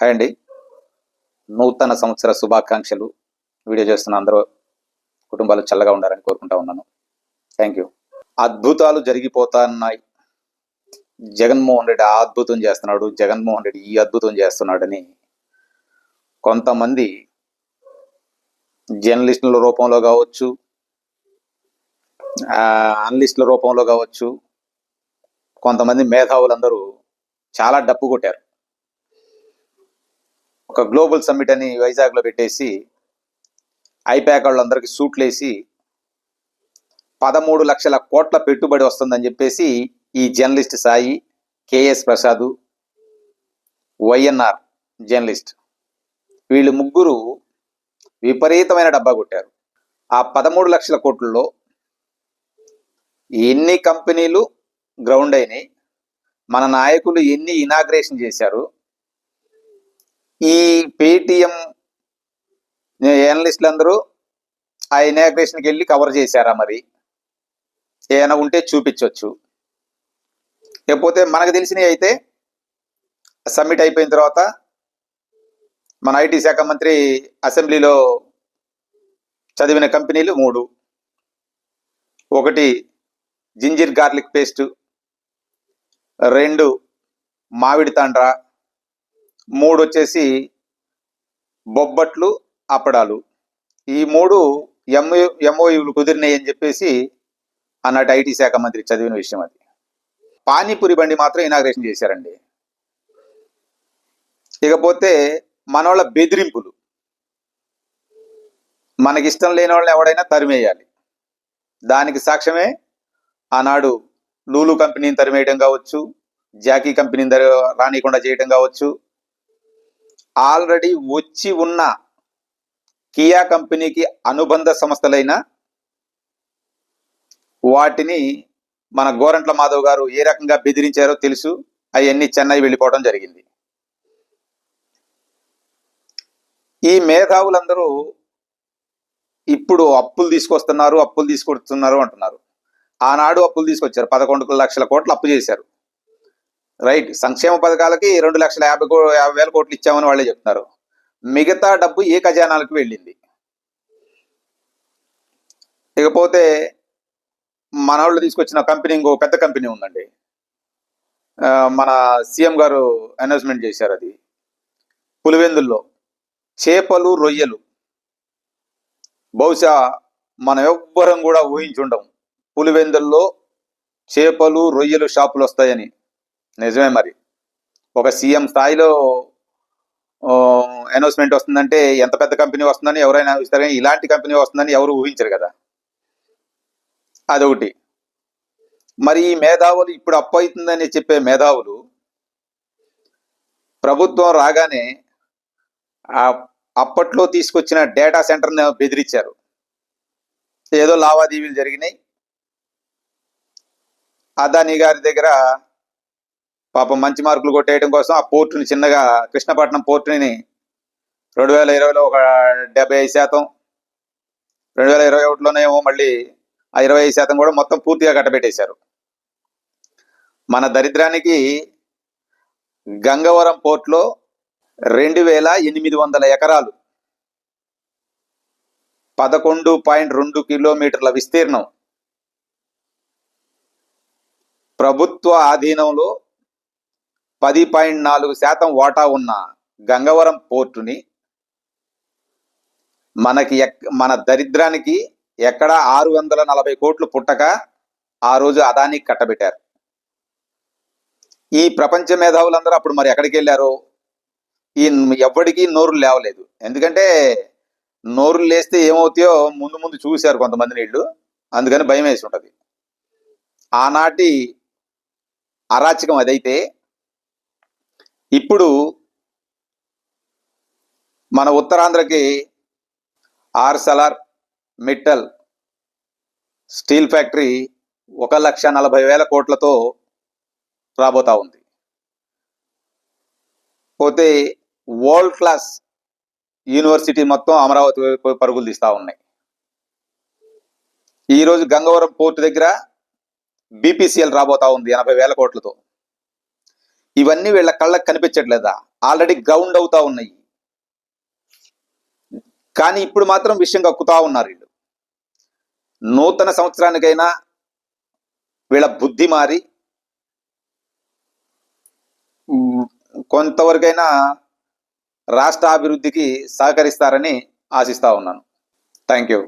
Hi అండి. నూతన సంవత్సర శుభాకాంక్షలు. వీడియో చేస్తున్న అందరూ కుటుంబాలు చల్లగా ఉండాలని కోరుకుంటా ఉన్నాను. థ్యాంక్ యూ అద్భుతాలు జరిగిపోతున్నాయి. జగన్మోహన్ రెడ్డి ఆ అద్భుతం చేస్తున్నాడు. జగన్మోహన్ రెడ్డి ఈ అద్భుతం చేస్తున్నాడని కొంతమంది జర్నలిస్టుల రూపంలో కావచ్చు అనలిస్టుల రూపంలో కావచ్చు కొంతమంది మేధావులందరూ చాలా డప్పు కొట్టారు. ఒక గ్లోబల్ సమ్మిట్ అని వైజాగ్లో పెట్టేసి ఐపాక్ వాళ్ళందరికీ సూట్లేసి పదమూడు లక్షల కోట్ల పెట్టుబడి వస్తుందని చెప్పేసి ఈ journalist Sai KS Prasad YNR journalist. వీళ్ళు ముగ్గురు విపరీతమైన డబ్బా కొట్టారు. ఆ పదమూడు లక్షల కోట్లలో ఎన్ని కంపెనీలు గ్రౌండ్ అయినాయి మన నాయకులు ఎన్ని ఇనాగ్రేషన్ చేశారు ఈ పేటిఎం ఏనలిస్టులు అందరూ ఆ ఇనాగ్రేషన్కి వెళ్ళి కవర్ చేశారా మరి? ఏమైనా ఉంటే చూపించవచ్చు లేకపోతే మనకు తెలిసినవి అయితే సబ్మిట్ అయిపోయిన తర్వాత మన ఐటీ శాఖ మంత్రి అసెంబ్లీలో చదివిన కంపెనీలు మూడు. ఒకటి జింజిర్ గార్లిక్ పేస్ట్ రెండు మామిడి తాండ్రా మూడు వచ్చేసి బొబ్బట్లు అప్పడాలు. ఈ మూడు ఎంఓ ఎంఓయూలు కుదిరినాయి అని చెప్పేసి అన్నట్టు ఐటీ శాఖ మంత్రి చదివిన విషయం అది. పానీపూరి బండి మాత్రం ఇనాగ్రేషన్ చేశారండి. ఇకపోతే మనోళ్ళ బెదిరింపులు. మనకిష్టం లేని వాళ్ళని ఎవడైనా తరిమేయాలి. దానికి సాక్ష్యమే ఆనాడు లూలు కంపెనీని తరిమేయడం కావచ్చు జాకీ కంపెనీని రానియకుండా చేయడం కావచ్చు ఆల్రెడీ వచ్చి ఉన్న కియా కంపెనీకి అనుబంధ సంస్థలైన వాటిని మన గోరంట్ల మాధవ్ గారు ఏ రకంగా బెదిరించారో తెలుసు. అవన్నీ చెన్నై వెళ్ళిపోవడం జరిగింది. ఈ మేధావులందరూ ఇప్పుడు అప్పులు తీసుకొస్తున్నారు అప్పులు తీసుకొస్తున్నారు అంటున్నారు. ఆనాడు అప్పులు తీసుకొచ్చారు. పదకొండు లక్షల కోట్లు అప్పు చేశారు. రైట్. సంక్షేమ పథకాలకి రెండు లక్షల యాభై కో యాభై వేల కోట్లు ఇచ్చామని వాళ్ళే చెప్తున్నారు. మిగతా డబ్బు ఏ ఖజానాలకు వెళ్ళింది? ఇకపోతే మన వాళ్ళు తీసుకొచ్చిన కంపెనీ ఇంకో పెద్ద కంపెనీ ఉందండి. మన సీఎం గారు అనౌన్స్మెంట్ చేశారు అది. పులివెందుల్లో చేపలు రొయ్యలు. బహుశా మనం ఎవ్వరం కూడా ఊహించుండం పులివెందుల్లో చేపలు రొయ్యలు షాపులు వస్తాయని. నిజమే మరి. ఒక సీఎం స్థాయిలో అనౌన్స్మెంట్ వస్తుందంటే ఎంత పెద్ద కంపెనీ వస్తుందని ఎవరైనా ఇస్తారు కానీ ఇలాంటి కంపెనీ వస్తుందని ఎవరు ఊహించరు కదా. అదొకటి. మరి ఈ మేధావులు ఇప్పుడు అప్పు అవుతుందని చెప్పే మేధావులు ప్రభుత్వం రాగానే ఆ అప్పట్లో తీసుకొచ్చిన డేటా సెంటర్ని బెదిరించారు. ఏదో లావాదేవీలు జరిగినాయి. అదానీ గారి దగ్గర పాపం మంచి మార్కులు కొట్టేయడం కోసం ఆ పోర్టుని చిన్నగా కృష్ణపట్నం పోర్టుని రెండు వేల ఇరవైలో ఒక డెబ్బై ఐదు శాతం రెండు వేల ఇరవై ఒకటిలోనేమో మళ్ళీ ఆ ఇరవై ఐదు శాతం కూడా మొత్తం పూర్తిగా కట్టబెట్టేశారు. మన దరిద్రానికి గంగవరం పోర్టులో రెండు వేల ఎనిమిది వందల ఎకరాలు పదకొండు పాయింట్ రెండు కిలోమీటర్ల విస్తీర్ణం ప్రభుత్వ ఆధీనంలో పది పాయింట్ నాలుగు శాతం వాటా ఉన్న గంగవరం పోర్టుని మనకి ఎక్- మన దరిద్రానికి ఎక్కడ ఆరు వందల నలభై కోట్లు పుట్టక ఆ రోజు అదానికి కట్టబెట్టారు. ఈ ప్రపంచ మేధావులందరూ అప్పుడు మరి ఎక్కడికి వెళ్ళారు ఈ ఎవ్వడికి నోరు లేవలేదు. ఎందుకంటే నోరు లేస్తే ఏమవుతాయో ముందు ముందు చూశారు కొంతమంది నీళ్ళు అందుకని భయం వేసి ఉంటుంది. ఆనాటి అరాచకం అదైతే ఇప్పుడు మన ఉత్తరాంధ్రకి ఆర్సలార్ మిట్టల్ స్టీల్ ఫ్యాక్టరీ ఒక లక్ష నలభై వేల కోట్లతో రాబోతా ఉంది. పోతే వరల్డ్ క్లాస్ యూనివర్సిటీ మొత్తం అమరావతి వైపు పరుగులు తీస్తూ ఉన్నాయి. ఈరోజు గంగవరం పోర్టు దగ్గర బీపీసీఎల్ రాబోతా ఉంది ఎనభై వేల కోట్లతో. ఇవన్నీ వీళ్ళ కళ్ళకు కనిపించట్లేదా? ఆల్రెడీ గ్రౌండ్ అవుతా ఉన్నాయి. కానీ ఇప్పుడు మాత్రం విషయం కక్కుతా ఉన్నారు వీళ్ళు. నూతన సంవత్సరానికైనా వీళ్ళ బుద్ధి మారి కొంతవరకైనా రాష్ట్ర అభివృద్ధికి సహకరిస్తారని ఆశిస్తా ఉన్నాను. Thank you